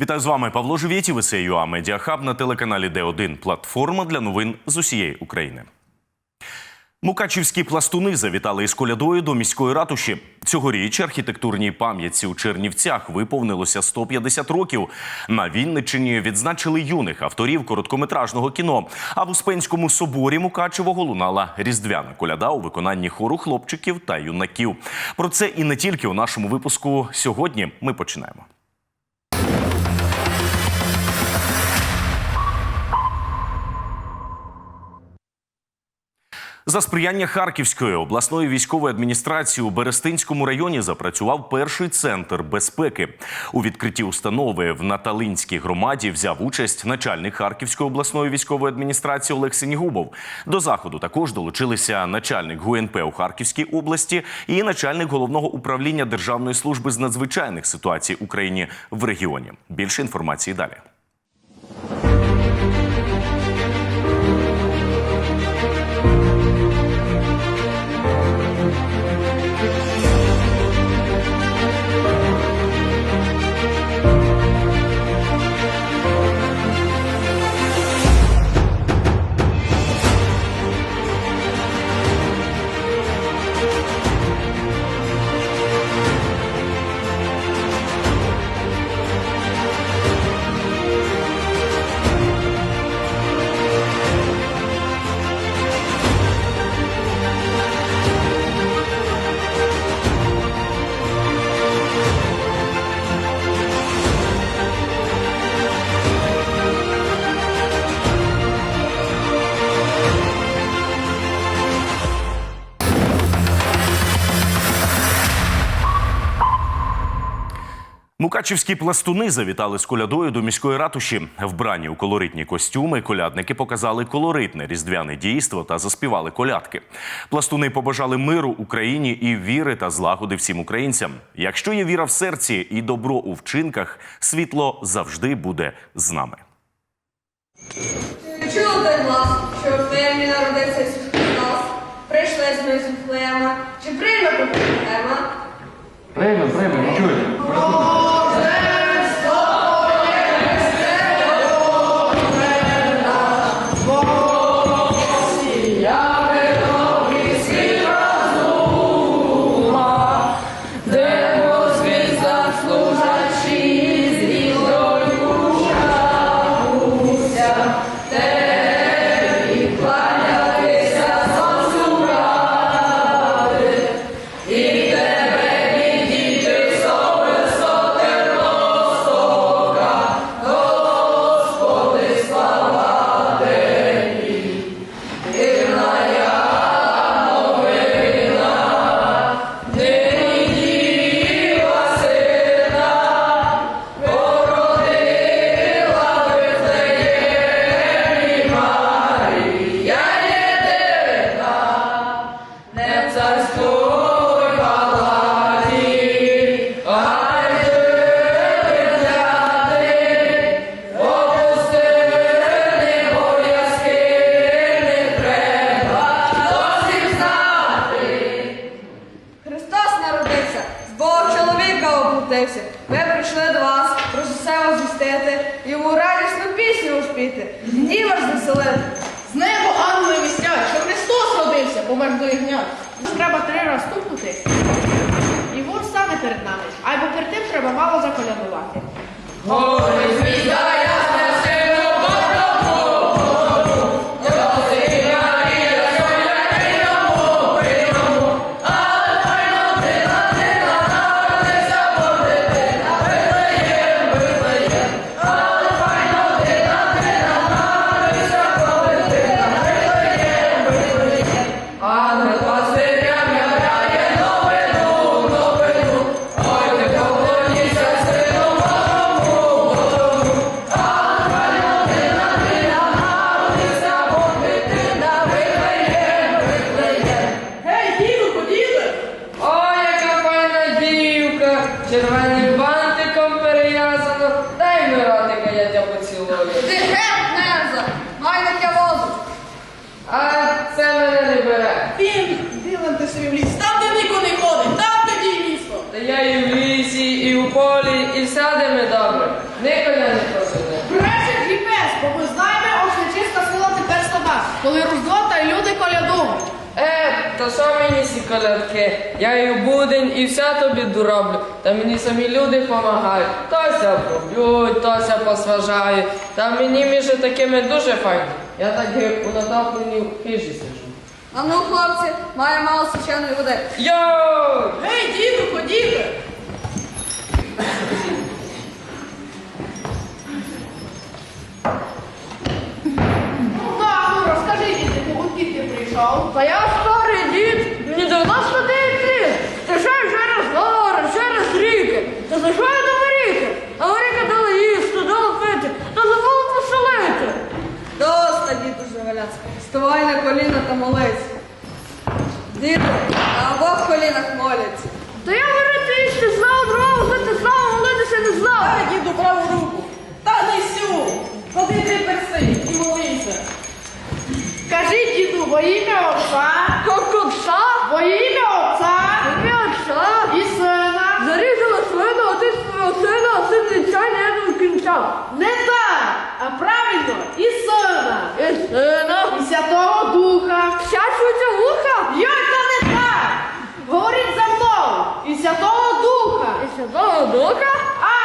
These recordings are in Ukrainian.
Вітаю з вами Павло Живєтів і це ЮА Медіахаб на телеканалі Д1. Платформа для новин з усієї України. Мукачівські пластуни завітали із колядою до міської ратуші. Цьогоріч архітектурній пам'ятці у Чернівцях виповнилося 150 років. На Вінниччині відзначили юних авторів короткометражного кіно. А в Успенському соборі Мукачевого лунала різдвяна коляда у виконанні хору хлопчиків та юнаків. Про це і не тільки у нашому випуску сьогодні. Ми починаємо. За сприяння Харківської обласної військової адміністрації у Берестинському районі запрацював перший центр безпеки. У відкритті установи в Наталинській громаді взяв участь начальник Харківської обласної військової адміністрації Олег Сенігубов. До заходу також долучилися начальник ГУНП у Харківській області і начальник головного управління Державної служби з надзвичайних ситуацій Україні в регіоні. Більше інформації далі. Мукачівські пластуни завітали з колядою до міської ратуші. Вбрані у колоритні костюми колядники показали колоритне різдвяне дійство та заспівали колядки. Пластуни побажали миру Україні і віри та злагоди всім українцям. Якщо є віра в серці і добро у вчинках, світло завжди буде з нами. Чула той глас, що в Флеємі народився Ісус Христос? Прийшли з ми з чи прийме Флеєма? Прийме, прийме, не народився, чоловіка опустився. Ми прийшли до вас, про все возвістити, йому радісну пісню успіти, діва ж заселити. З небо ангели вістять, що Христос родився, помер до ягнят. Нас треба три раз стукнути. І вон стане перед нами. Або перед тим треба мало заколядувати. Гей, коли Різдво та й люди колядують. Е, та що мені ці колядки? Я і в будень, і все тобі дороблю. Та мені самі люди помагають. Тося проб'ють, тося посважають. Та мені між такими дуже файно. Я так і у натопленій хижі сижу. А ну, хлопці, має мало свяченої води. Йоу! Гей, діду, ходімо. Ну так, ну розкажи, діду, у прийшов. Та я старий дід, мені 99 літ. Ти ще через гори, через ріки. Та за що я до ріки? А ріки дали їсти, дали пити, та забули поселити. Доста, діду Заваляцька, Вставай на коліна та молись. Діду, на обох колінах моляться. Та я говорити їсти знав, дрова взяти знав, молитися не знав. Дай діду праву руку. Та не сю. Ходи ти перси і молися. Кажи, діду, во ім'я Отця, Кокотша, во ім'я Отця м'яча. і Сина. Зарізала свина, отець свого сина, а син дитя не до кінця. Не так, а правильно, і Сина. І сина. І Святого Духа. Щачується вуха. Йой, це не так! Говоріть за мною! І Святого Духа! І святого духа. Амінь!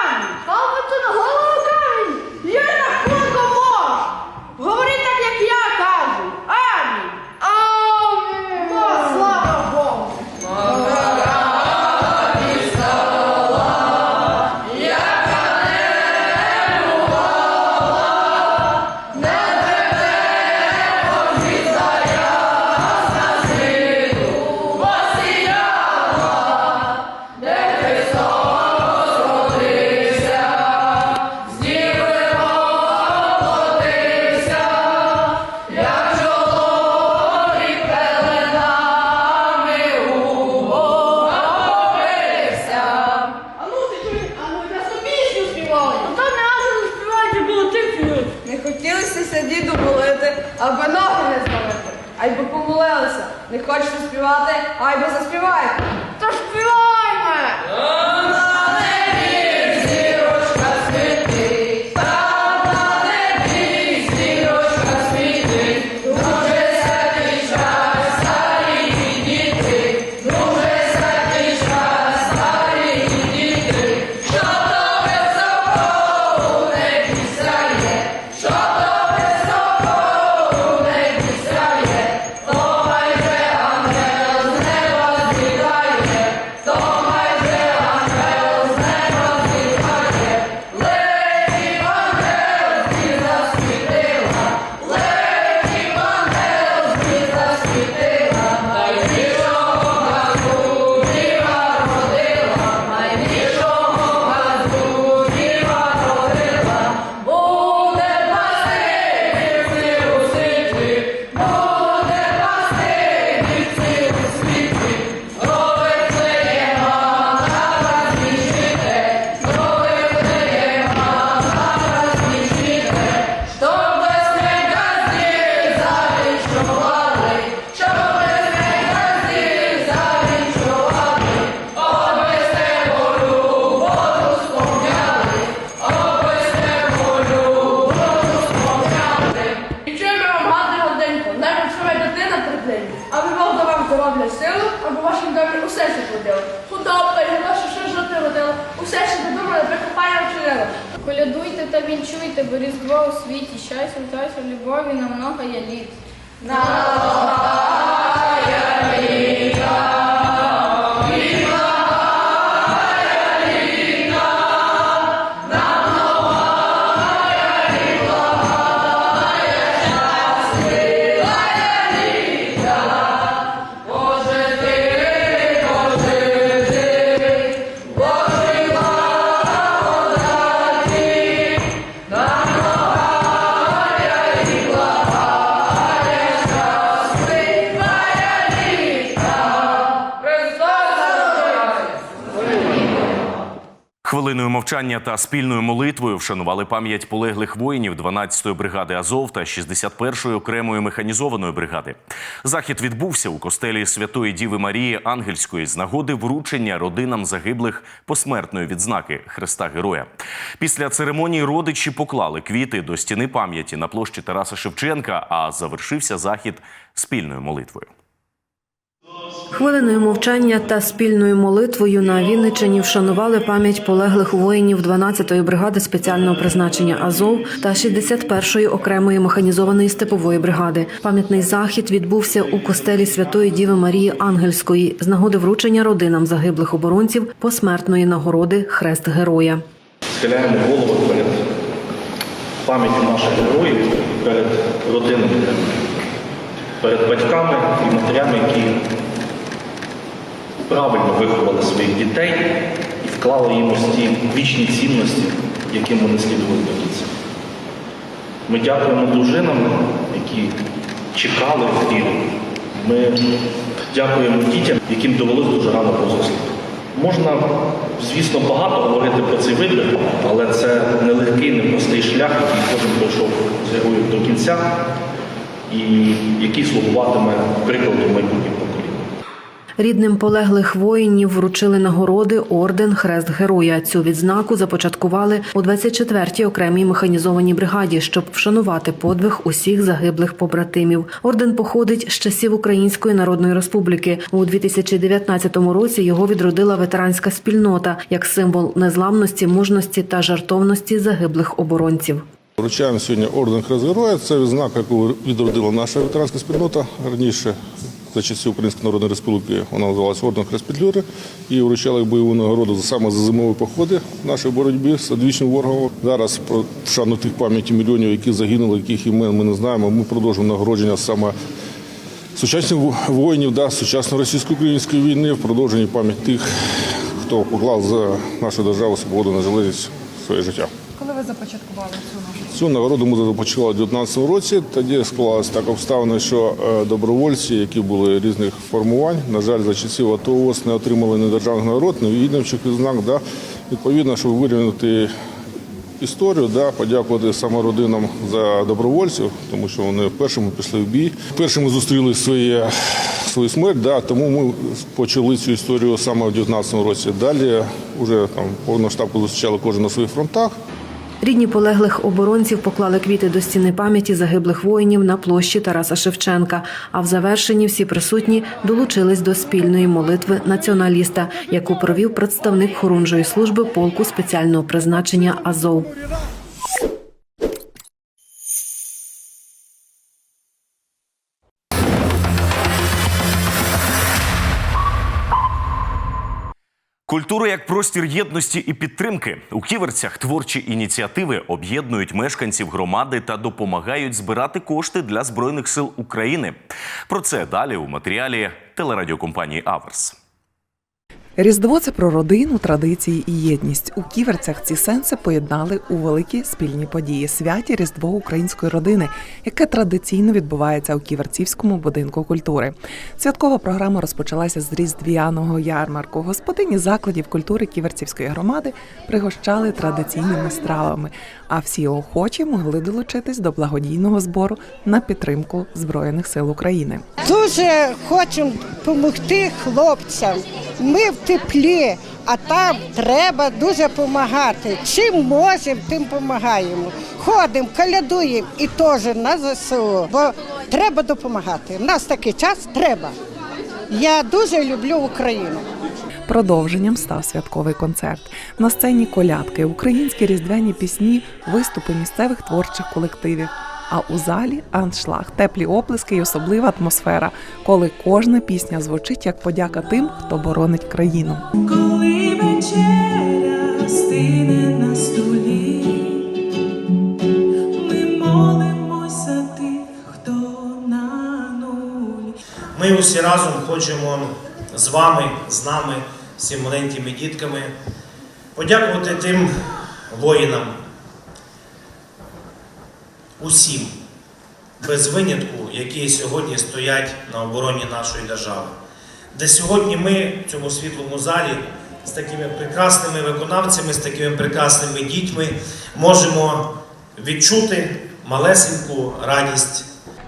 Щастя, щастя, любові намного є літ. Ти мовчання та спільною молитвою вшанували пам'ять полеглих воїнів 12-ї бригади Азов та 61-ї окремої механізованої бригади. Захід відбувся у костелі Святої Діви Марії Ангельської з нагоди вручення родинам загиблих посмертної відзнаки Христа Героя. Після церемонії родичі поклали квіти до стіни пам'яті на площі Тараса Шевченка, а завершився захід спільною молитвою. Хвилиною мовчання та спільною молитвою на Вінниччині вшанували пам'ять полеглих воїнів 12-ї бригади спеціального призначення Азов та 61-ї окремої механізованої степової бригади. Пам'ятний захід відбувся у костелі Святої Діви Марії Ангельської з нагоди вручення родинам загиблих оборонців посмертної нагороди Хрест Героя. схиляємо голову перед пам'яттю наших героїв, перед родинами, перед батьками і матерями, які правильно виховали своїх дітей і вклали їм ось ті вічні цінності, яким вони слідували до кінця. Ми дякуємо дружинам, які чекали в віру. Ми дякуємо дітям, яким довелося дуже рано позрослити. Можна, звісно, багато говорити про цей вибір, але це нелегкий, непростий шлях, який кожен пройшов з героїв до кінця, і який слугуватиме прикладом майбутніх поколінь. Рідним полеглих воїнів вручили нагороди орден Хрест Героя. Цю відзнаку започаткували у 24-й окремій механізованій бригаді, щоб вшанувати подвиг усіх загиблих побратимів. Орден походить з часів Української Народної Республіки. У 2019 році його відродила ветеранська спільнота як символ незламності, мужності та жартовності загиблих оборонців. Вручаємо сьогодні орден Хрест Героя. Це відзнака, яку відродила наша ветеранська спільнота раніше. За часів Української Народної Республіки вона називалася Орден Хрест Петлюри і вручали бойову нагороду саме за зимові походи в нашій боротьбі з одвічним ворогом. Зараз про шану тих пам'яті мільйонів, які загинули, яких імен ми не знаємо. Ми продовжуємо нагородження саме сучасних воїнів да, сучасної російсько-української війни в продовженні пам'ять тих, хто поклав за нашу державу свободу незалежність своє життя. Коли ви започаткували цю нагороду? Цю нагороду ми започали у 2019 році. Тоді склалася так обставина, що е, добровольці, які були різних формувань, на жаль, за часів АТО ООС не отримали ні державних нагород, ні відомчих відзнак. Да. Відповідно, щоб вирівняти історію, да, подякувати саме родинам за добровольців, тому що вони першими пішли в бій, першими зустріли своє, свою смерть. Да, тому ми почали цю історію саме у 2019 році. Далі вже там повноштабку зустрічали кожен на своїх фронтах. Рідні полеглих оборонців поклали квіти до стіни пам'яті загиблих воїнів на площі Тараса Шевченка. А в завершенні всі присутні долучились до спільної молитви націоналіста, яку провів представник хорунжої служби полку спеціального призначення Азов. Культура як простір єдності і підтримки у ківерцях творчі ініціативи об'єднують мешканців громади та допомагають збирати кошти для збройних сил України. Про це далі у матеріалі телерадіокомпанії Аверс. Різдво це про родину, традиції і єдність. У ківерцях ці сенси поєднали у великі спільні події святі Різдво української родини, яке традиційно відбувається у ківерцівському будинку культури. Святкова програма розпочалася з різдвяного ярмарку. Господині закладів культури ківерцівської громади пригощали традиційними стравами, а всі охочі могли долучитись до благодійного збору на підтримку збройних сил України. Дуже хочемо допомогти хлопцям. Ми в теплі, а там треба дуже допомагати. Чим можемо, тим допомагаємо. Ходимо, колядуємо і теж на ЗСУ, бо треба допомагати. У нас такий час треба. Я дуже люблю Україну. Продовженням став святковий концерт. На сцені колядки, українські різдвяні пісні, виступи місцевих творчих колективів. А у залі аншлаг, теплі оплески і особлива атмосфера, коли кожна пісня звучить як подяка тим, хто боронить країну. Коли вечеря стине на столі, ми молимося тих, хто на нулі. Ми усі разом хочемо з вами, з нами, всіма маленькими дітками, подякувати тим воїнам, усім, без винятку, які сьогодні стоять на обороні нашої держави. Де сьогодні ми в цьому світлому залі з такими прекрасними виконавцями, з такими прекрасними дітьми можемо відчути малесеньку радість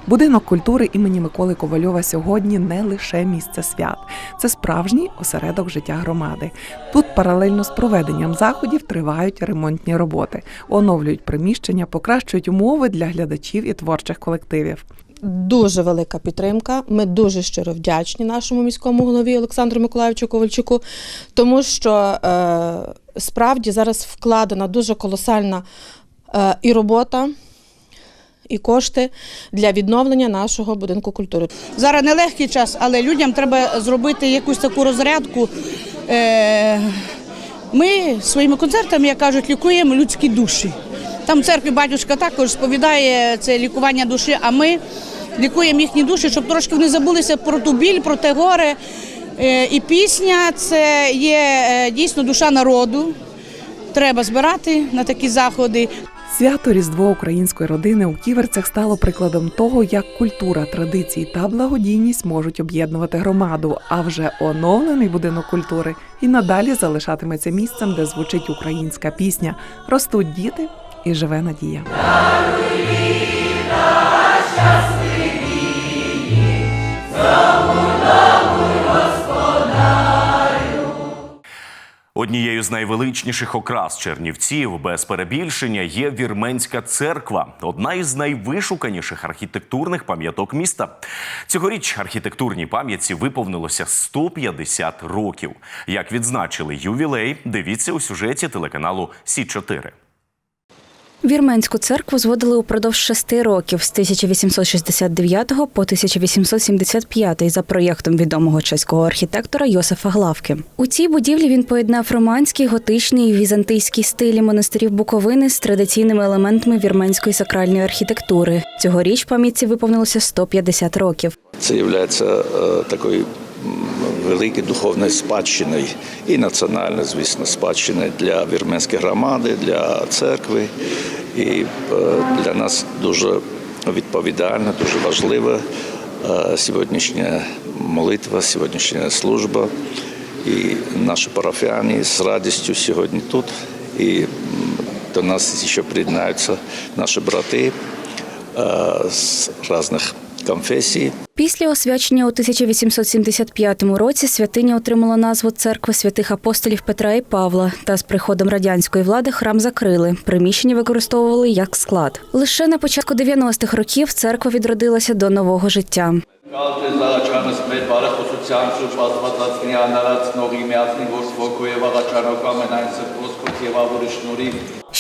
Будинок культури імені Миколи Ковальова сьогодні не лише місце свят, це справжній осередок життя громади. Тут паралельно з проведенням заходів тривають ремонтні роботи, оновлюють приміщення, покращують умови для глядачів і творчих колективів. Дуже велика підтримка. Ми дуже щиро вдячні нашому міському голові Олександру Миколаївичу Ковальчуку, тому що е, справді зараз вкладена дуже колосальна е, і робота. І кошти для відновлення нашого будинку культури. Зараз нелегкий час, але людям треба зробити якусь таку розрядку. Е, Ми своїми концертами, як кажуть, лікуємо людські душі. Там в церкві батюшка також сповідає це лікування душі, а ми лікуємо їхні душі, щоб трошки вони забулися про ту біль, про те горе. Е, І пісня це є е, дійсно душа народу. Треба збирати на такі заходи. Свято Різдво української родини у ківерцях стало прикладом того, як культура, традиції та благодійність можуть об'єднувати громаду. А вже оновлений будинок культури і надалі залишатиметься місцем, де звучить українська пісня. Ростуть діти і живе надія. Однією з найвеличніших окрас Чернівців без перебільшення є Вірменська церква, одна із найвишуканіших архітектурних пам'яток міста. Цьогоріч архітектурній пам'ятці виповнилося 150 років. Як відзначили ювілей, дивіться у сюжеті телеканалу Сі 4 Вірменську церкву зводили упродовж шести років з 1869 по 1875 за проєктом відомого чеського архітектора Йосифа Главки. У цій будівлі він поєднав романський, готичний і візантийський стилі монастирів Буковини з традиційними елементами вірменської сакральної архітектури. Цьогоріч пам'ятці виповнилося 150 років. Це є такою м, великою духовною спадщиною і національною, звісно, спадщиною для вірменської громади, для церкви. І е, для нас дуже відповідальна, дуже важлива е, сьогоднішня молитва, сьогоднішня служба. І наші парафіяни з радістю сьогодні тут. І до нас ще приєднаються наші брати е, з різних конфесій. Після освячення у 1875 році святиня отримала назву Церкви святих апостолів Петра і Павла. Та з приходом радянської влади храм закрили. Приміщення використовували як склад. Лише на початку 90-х років церква відродилася до нового життя.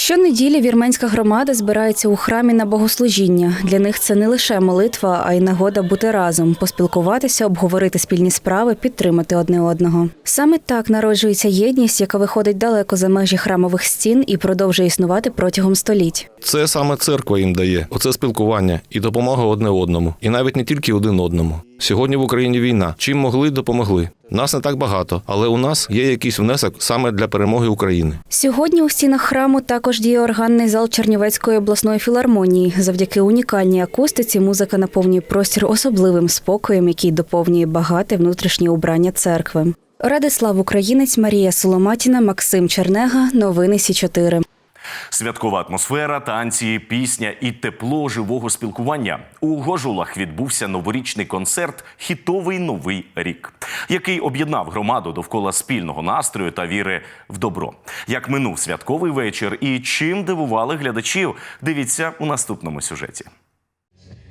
Щонеділі вірменська громада збирається у храмі на богослужіння. Для них це не лише молитва, а й нагода бути разом, поспілкуватися, обговорити спільні справи, підтримати одне одного. Саме так народжується єдність, яка виходить далеко за межі храмових стін і продовжує існувати протягом століть. Це саме церква їм дає оце спілкування і допомога одне одному, і навіть не тільки один одному. Сьогодні в Україні війна. Чим могли, допомогли. Нас не так багато, але у нас є якийсь внесок саме для перемоги України. Сьогодні у стінах храму також діє органний зал Чернівецької обласної філармонії. Завдяки унікальній акустиці музика наповнює простір особливим спокоєм, який доповнює багате внутрішнє убрання церкви. Радислав Українець, Марія Соломатіна, Максим Чернега. Новини Сі 4 Святкова атмосфера, танці, пісня і тепло живого спілкування. У Гожулах відбувся новорічний концерт Хітовий новий рік, який об'єднав громаду довкола спільного настрою та віри в добро. Як минув святковий вечір і чим дивували глядачів, дивіться у наступному сюжеті.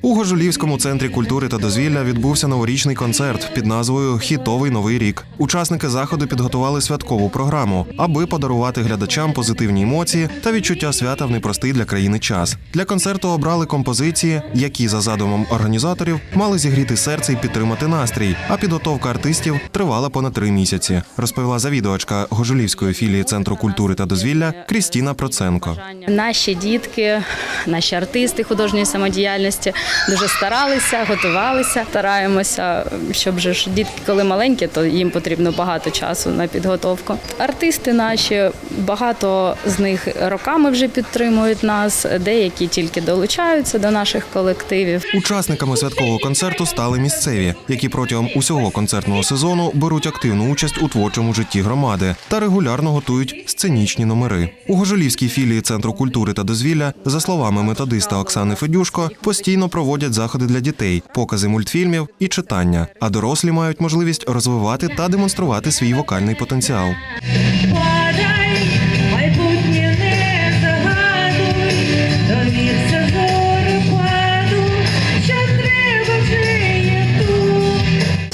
У Гожулівському центрі культури та дозвілля відбувся новорічний концерт під назвою Хітовий новий рік. Учасники заходу підготували святкову програму, аби подарувати глядачам позитивні емоції та відчуття свята в непростий для країни час. Для концерту обрали композиції, які за задумом організаторів мали зігріти серце і підтримати настрій. А підготовка артистів тривала понад три місяці. Розповіла завідувачка Гожулівської філії центру культури та дозвілля Крістіна Проценко. Наші дітки, наші артисти художньої самодіяльності дуже старалися, готувалися. Стараємося, щоб же ж дітки, коли маленькі, то їм потрібно багато часу на підготовку. Артисти наші багато з них роками вже підтримують нас, деякі тільки долучаються до наших колективів. Учасниками святкового концерту стали місцеві, які протягом усього концертного сезону беруть активну участь у творчому житті громади та регулярно готують сценічні номери. У Гожолівській філії Центру культури та дозвілля, за словами методиста Оксани Федюшко, постійно проводять заходи для дітей, покази мультфільмів і читання. А дорослі мають можливість розвивати та демонструвати свій вокальний потенціал.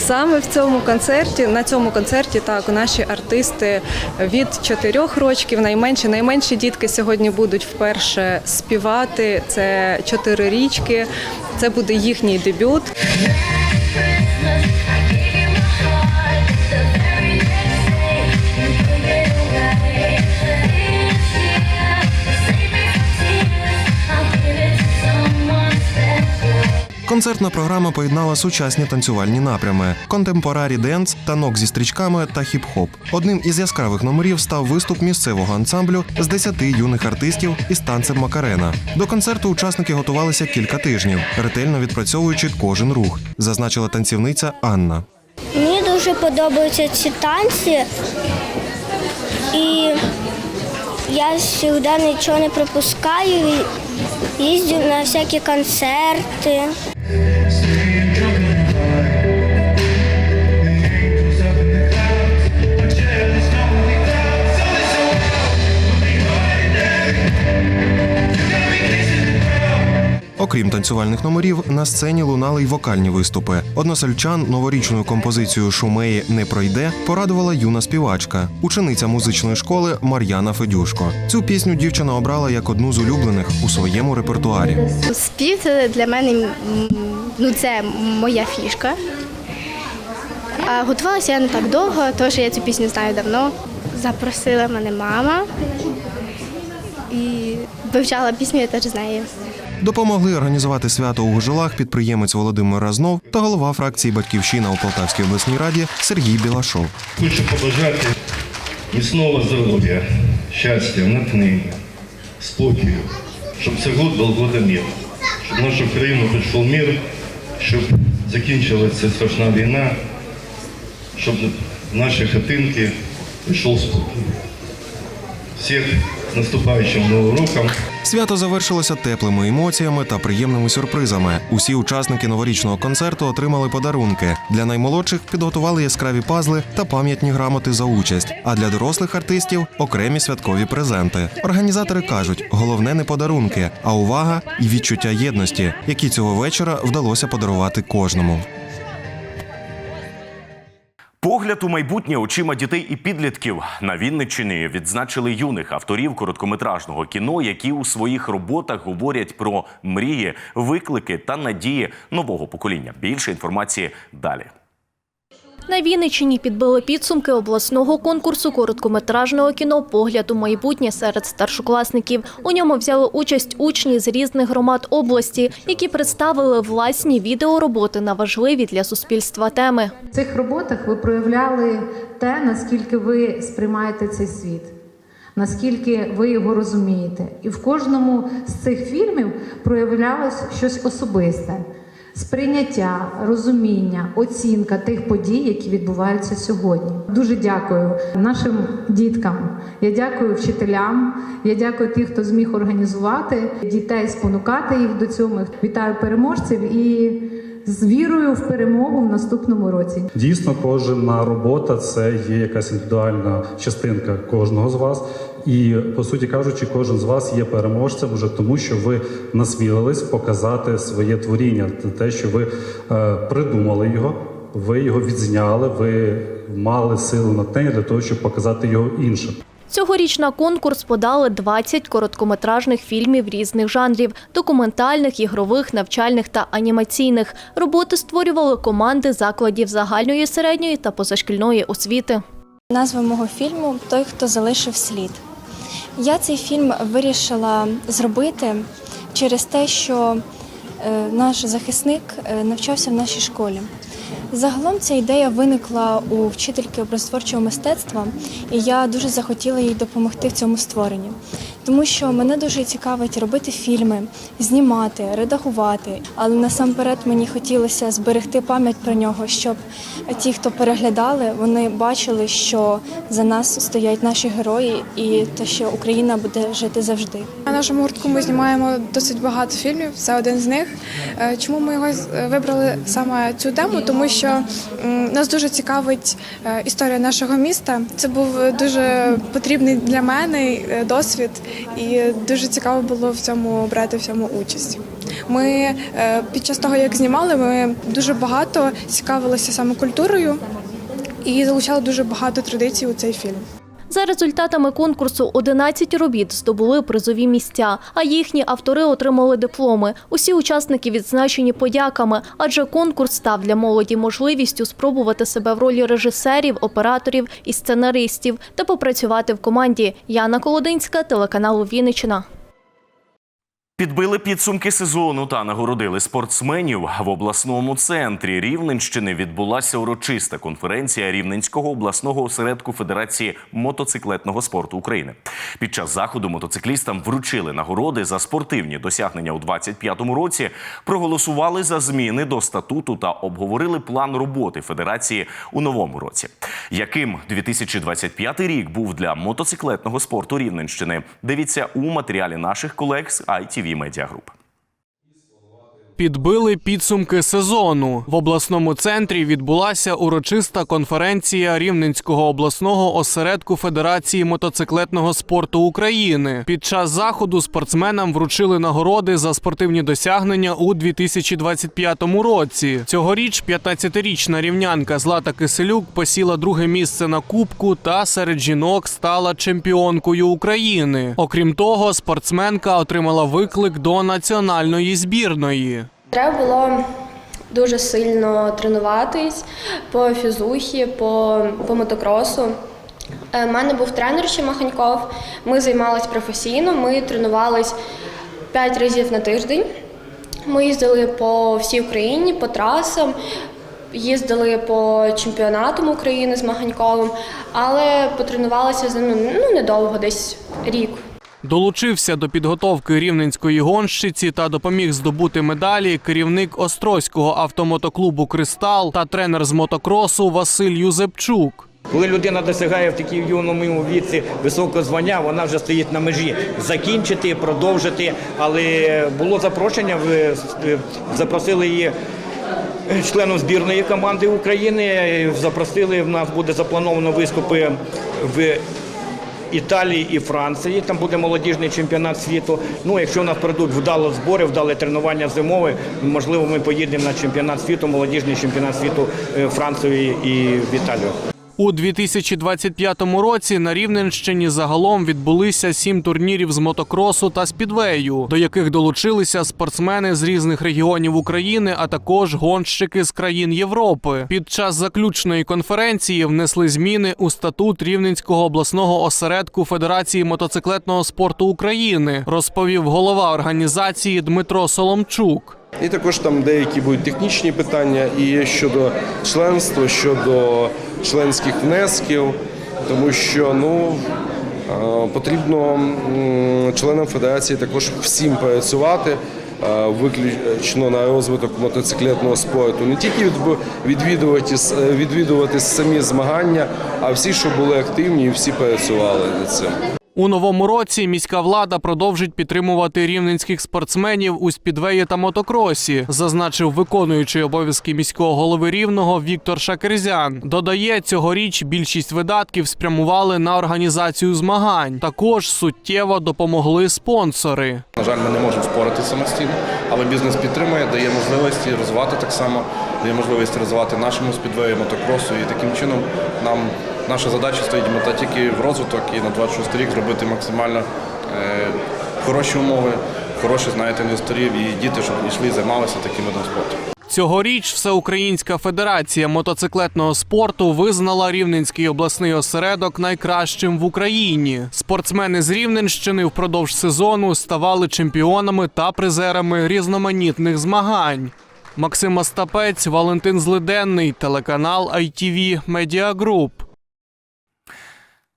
Саме в цьому концерті, на цьому концерті, так наші артисти від чотирьох років, найменші, найменші дітки сьогодні будуть вперше співати. Це чотири річки. Це буде їхній дебют. Концертна програма поєднала сучасні танцювальні напрями: контемпорарі денс, танок зі стрічками та хіп-хоп. Одним із яскравих номерів став виступ місцевого ансамблю з 10 юних артистів із танцем Макарена. До концерту учасники готувалися кілька тижнів, ретельно відпрацьовуючи кожен рух, зазначила танцівниця Анна. Мені дуже подобаються ці танці. І я завжди нічого не пропускаю. Їздю на всякі концерти. Stay Окрім танцювальних номерів, на сцені лунали й вокальні виступи. Односельчан новорічною композицією Шумеї не пройде порадувала юна співачка, учениця музичної школи Мар'яна Федюшко. Цю пісню дівчина обрала як одну з улюблених у своєму репертуарі. Спів для мене ну, це моя фішка. А готувалася я не так довго, що я цю пісню знаю давно. Запросила мене мама і вивчала пісню, я теж знаю. Допомогли організувати свято у Гожолах підприємець Володимир Разнов та голова фракції Батьківщина у Полтавській обласній раді Сергій Білашов. Хочу побажати міцного здоров'я, щастя, натхнення, спокою, щоб цей год був годом миру, щоб нашу країну прийшов мир, щоб закінчилася страшна війна, щоб наші хатинки прийшов спокій. Всіх з наступаючим новим роком. Свято завершилося теплими емоціями та приємними сюрпризами. Усі учасники новорічного концерту отримали подарунки. Для наймолодших підготували яскраві пазли та пам'ятні грамоти за участь. А для дорослих артистів окремі святкові презенти. Організатори кажуть, головне не подарунки, а увага і відчуття єдності, які цього вечора вдалося подарувати кожному. Погляд у майбутнє очима дітей і підлітків на Вінниччині відзначили юних авторів короткометражного кіно, які у своїх роботах говорять про мрії, виклики та надії нового покоління. Більше інформації далі. На Вінниччині підбили підсумки обласного конкурсу короткометражного кіно Погляд у майбутнє серед старшокласників. У ньому взяли участь учні з різних громад області, які представили власні відеороботи на важливі для суспільства теми. В цих роботах ви проявляли те, наскільки ви сприймаєте цей світ, наскільки ви його розумієте. І в кожному з цих фільмів проявлялось щось особисте. Сприйняття, розуміння, оцінка тих подій, які відбуваються сьогодні. Дуже дякую нашим діткам. Я дякую вчителям. Я дякую тих, хто зміг організувати дітей, спонукати їх до цього. Вітаю переможців і з вірою в перемогу в наступному році. Дійсно, кожна робота це є якась індивідуальна частинка кожного з вас. І по суті кажучи, кожен з вас є переможцем вже тому, що ви насмілились показати своє творіння, те, що ви е, придумали його, ви його відзняли, ви мали силу натхнення для того, щоб показати його іншим. Цьогоріч на конкурс подали 20 короткометражних фільмів різних жанрів: документальних, ігрових, навчальних та анімаційних. Роботи створювали команди закладів загальної середньої та позашкільної освіти. Назва мого фільму Той, хто залишив слід. Я цей фільм вирішила зробити через те, що е, наш захисник е, навчався в нашій школі. Загалом ця ідея виникла у вчительки образотворчого мистецтва, і я дуже захотіла їй допомогти в цьому створенні, тому що мене дуже цікавить робити фільми, знімати, редагувати. Але насамперед мені хотілося зберегти пам'ять про нього, щоб ті, хто переглядали, вони бачили, що за нас стоять наші герої, і те, що Україна буде жити завжди. На нашому гуртку ми знімаємо досить багато фільмів. Це один з них. Е, Чому ми його е, вибрали саме цю тему? Тому що нас дуже цікавить е, історія нашого міста. Це був дуже потрібний для мене досвід, і дуже цікаво було в цьому брати в цьому участь. Ми е, під час того, як знімали, ми дуже багато цікавилися саме культурою і залучали дуже багато традицій у цей фільм. За результатами конкурсу 11 робіт здобули призові місця, а їхні автори отримали дипломи. Усі учасники відзначені подяками, адже конкурс став для молоді можливістю спробувати себе в ролі режисерів, операторів і сценаристів та попрацювати в команді. Яна Колодинська, телеканалу Вінниччина. Підбили підсумки сезону та нагородили спортсменів в обласному центрі Рівненщини. Відбулася урочиста конференція Рівненського обласного осередку Федерації мотоциклетного спорту України. Під час заходу мотоциклістам вручили нагороди за спортивні досягнення у 2025 році. Проголосували за зміни до статуту та обговорили план роботи федерації у новому році. Яким 2025 рік був для мотоциклетного спорту Рівненщини? Дивіться у матеріалі наших колег з ITV Group. Підбили підсумки сезону. В обласному центрі відбулася урочиста конференція Рівненського обласного осередку Федерації мотоциклетного спорту України. Під час заходу спортсменам вручили нагороди за спортивні досягнення у 2025 році. Цьогоріч 15-річна рівнянка Злата Киселюк посіла друге місце на кубку та серед жінок стала чемпіонкою України. Окрім того, спортсменка отримала виклик до національної збірної. Треба було дуже сильно тренуватись по фізухі, по, по мотокросу. У мене був тренер ще Маханьков. Ми займалися професійно, ми тренувались 5 разів на тиждень. Ми їздили по всій Україні, по трасам, їздили по чемпіонатам України з Маханьковим, але потренувалися за ну, недовго, десь рік. Долучився до підготовки рівненської гонщиці та допоміг здобути медалі керівник Острозького автомотоклубу Кристал та тренер з мотокросу Василь Юзепчук. Коли людина досягає в такій юному віці високого звання, вона вже стоїть на межі закінчити, продовжити. Але було запрошення, ви запросили її членом збірної команди України. Запросили, в нас буде заплановано виступи в Італії і Франції. Там буде молодіжний чемпіонат світу. Ну, якщо в нас пройдуть вдало збори, вдале тренування зимове, можливо, ми поїдемо на чемпіонат світу, молодіжний чемпіонат світу е, Франції і в Італію. У 2025 році на Рівненщині загалом відбулися сім турнірів з мотокросу та спідвею, до яких долучилися спортсмени з різних регіонів України, а також гонщики з країн Європи. Під час заключної конференції внесли зміни у статут Рівненського обласного осередку Федерації мотоциклетного спорту України, розповів голова організації Дмитро Соломчук. І також там деякі будуть технічні питання і щодо членства, щодо членських внесків, тому що ну е, потрібно членам федерації також всім працювати. е, Виключно на розвиток мотоциклетного спорту, не тільки відвідувати, відвідувати самі змагання, а всі, що були активні і всі працювали над цим. У новому році міська влада продовжить підтримувати рівненських спортсменів у спідвеї та мотокросі, зазначив виконуючий обов'язки міського голови рівного Віктор Шакерзян. Додає, цьогоріч більшість видатків спрямували на організацію змагань. Також суттєво допомогли спонсори. На жаль, ми не можемо спорити самостійно, але бізнес підтримує, дає можливості розвивати так само, дає можливість розвивати нашому спідвею, мотокросу. І таким чином нам наша задача стоїть мета тільки в розвиток і на 26 рік зробити максимально е, хороші умови, хороших знаєте, інвесторів і діти, щоб йшли займалися таким видом спорту. Цьогоріч Всеукраїнська федерація мотоциклетного спорту визнала Рівненський обласний осередок найкращим в Україні. Спортсмени з Рівненщини впродовж сезону ставали чемпіонами та призерами різноманітних змагань. Максим Остапець, Валентин Злиденний, телеканал ITV Media.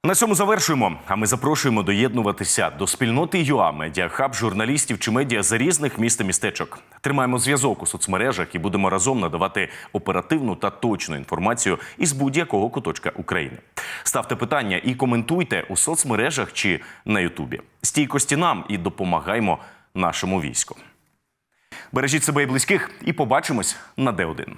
На цьому завершуємо. А ми запрошуємо доєднуватися до спільноти ЮА Медіахаб, журналістів чи медіа за різних міст і містечок. Тримаємо зв'язок у соцмережах і будемо разом надавати оперативну та точну інформацію із будь-якого куточка України. Ставте питання і коментуйте у соцмережах чи на Ютубі. Стійкості нам і допомагаймо нашому війську. Бережіть себе і близьких, і побачимось на Д1.